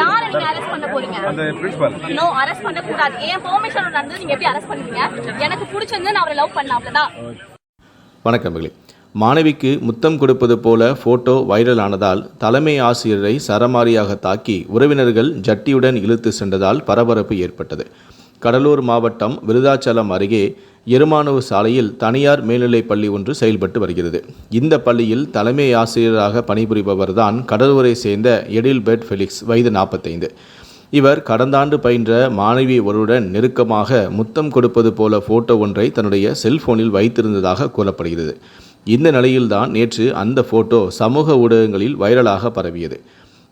யாரை நீங்க அரெஸ்ட் பண்ண போறீங்க? அந்த பிரின்சிபல் நோ அரெஸ்ட் பண்ண கூடாது என் பெர்மிஷன் நடந்து நீங்க எப்படி அரெஸ்ட் பண்ணுவீங்க? எனக்கு பிடிச்சிருந்து நான் அவரை லவ் பண்ண அவ்வளவுதான் வணக்கங்களே மாணவிக்கு முத்தம் கொடுப்பது போல போட்டோ வைரல் ஆனதால் தலைமை ஆசிரியரை சரமாரியாக தாக்கி உறவினர்கள் ஜட்டியுடன் இழுத்து சென்றதால் பரபரப்பு ஏற்பட்டது. கடலூர் மாவட்டம் விருதாச்சலம் அருகே எருமானூர் சாலையில் தனியார் மேல்நிலைப் பள்ளி ஒன்று செயல்பட்டு வருகிறது. இந்த பள்ளியில் தலைமை ஆசிரியராக பணிபுரிபவர்தான் கடலூரை சேர்ந்த எடில்பெர்ட் ஃபெலிக்ஸ் வயது நாற்பத்தைந்து. இவர் கடந்த ஆண்டு பயின்ற மாணவி ஒருவருடன் நெருக்கமாக முத்தம் கொடுப்பது போல போட்டோ ஒன்றை தன்னுடைய செல்போனில் வைத்திருந்ததாக கூறப்படுகிறது. இந்த நிலையில்தான் நேற்று அந்த போட்டோ சமூக ஊடகங்களில் வைரலாக பரவியது.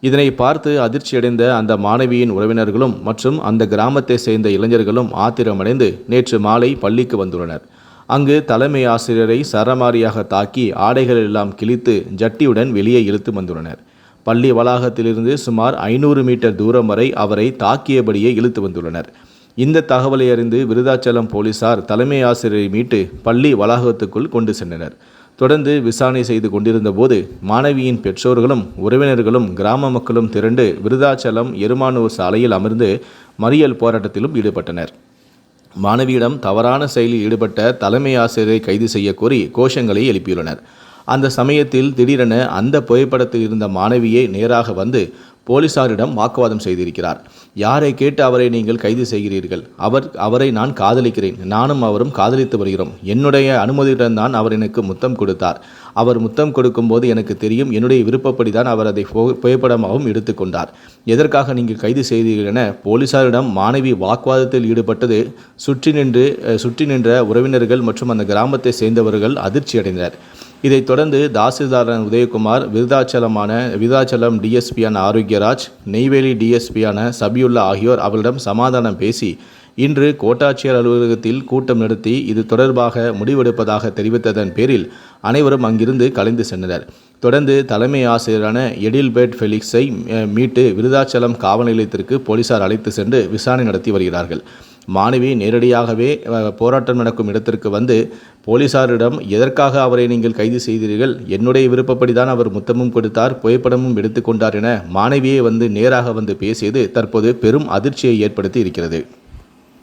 இதனை பார்த்து அதிர்ச்சியடைந்த அந்த மாணவியின் உறவினர்களும் மற்றும் அந்த கிராமத்தை சேர்ந்த இளைஞர்களும் ஆத்திரமடைந்து நேற்று மாலை பள்ளிக்கு வந்துள்ளனர். அங்கு தலைமை ஆசிரியரை சரமாரியாக தாக்கி ஆடைகள் எல்லாம் கிழித்து ஜட்டியுடன் வெளியே இழுத்து வந்துள்ளனர். பள்ளி வளாகத்திலிருந்து சுமார் ஐநூறு மீட்டர் தூரம் வரை அவரை தாக்கியபடியே இழுத்து வந்துள்ளனர். இந்த தகவலை அறிந்து விருதாச்சலம் போலீசார் தலைமை ஆசிரியரை மீட்டு பள்ளி வளாகத்துக்குள் கொண்டு சென்றனர். தொடர்ந்து விசாரணை செய்து கொண்டிருந்த போது மாணவியின் பெற்றோர்களும் உறவினர்களும் கிராம மக்களும் திரண்டு விருதாச்சலம் எருமானூர் சாலையில் அமர்ந்து மறியல் போராட்டத்திலும் ஈடுபட்டனர். மாணவியிடம் தவறான செயலில் ஈடுபட்ட தலைமை ஆசிரியரை கைது செய்ய கோரி கோஷங்களை எழுப்பியுள்ளனர். அந்த சமயத்தில் திடீரென அந்த புகைப்படத்தில் இருந்த மாணவியே நேராக வந்து போலீசாரிடம் வாக்குவாதம் செய்திருக்கிறார். யாரை கேட்டு அவரை நீங்கள் கைது செய்கிறீர்கள்? அவர் அவரை நான் காதலிக்கிறேன். நானும் அவரும் காதலித்து வருகிறோம். என்னுடைய அனுமதியுடன் தான் அவர் எனக்கு முத்தம் கொடுத்தார். அவர் முத்தம் கொடுக்கும்போது எனக்கு தெரியும் என்னுடைய விருப்பப்படி தான் அவர் அதை புகைப்படமாகவும் எடுத்துக்கொண்டார் எதற்காக நீங்கள் கைது செய்தீர்கள் என போலீசாரிடம் மாணவி வாக்குவாதத்தில் ஈடுபட்டது சுற்றி நின்று சுற்றி நின்ற உறவினர்கள் மற்றும் அந்த கிராமத்தை சேர்ந்தவர்கள் அதிர்ச்சியடைந்தனர். இதைத் தொடர்ந்து தாசில்தாரன் உதயகுமார் விருதாச்சலமான விருதாச்சலம் டிஎஸ்பியான ஆரோக்கியராஜ் நெய்வேலி டிஎஸ்பியான சபியுல்லா ஆகியோர் அவரிடம் சமாதானம் பேசி இன்று கோட்டாட்சியர் அலுவலகத்தில் கூட்டம் நடத்தி இது தொடர்பாக முடிவெடுப்பதாக தெரிவித்ததன் பேரில் அனைவரும் அங்கிருந்து கலைந்து சென்றனர். தொடர்ந்து தலைமை ஆசிரியரான எடில்பெர்ட் ஃபெலிக்ஸை மீட்டு விருதாச்சலம் காவல் நிலையத்திற்கு போலீசார் அழைத்து சென்று விசாரணை நடத்தி வருகிறார்கள். மாணவி நேரடியாகவே போராட்டம் நடக்கும் இடத்திற்கு வந்து போலீசாரிடம் எதற்காக அவரை நீங்கள் கைது செய்தீர்கள்? என்னுடைய விருப்பப்படி தான் அவர் முத்தமும் கொடுத்தார் புகைப்படமும் எடுத்துக்கொண்டார் என மாணவியே வந்து நேராக வந்து பேசியது தற்போது பெரும் அதிர்ச்சியை ஏற்படுத்தி இருக்கிறது.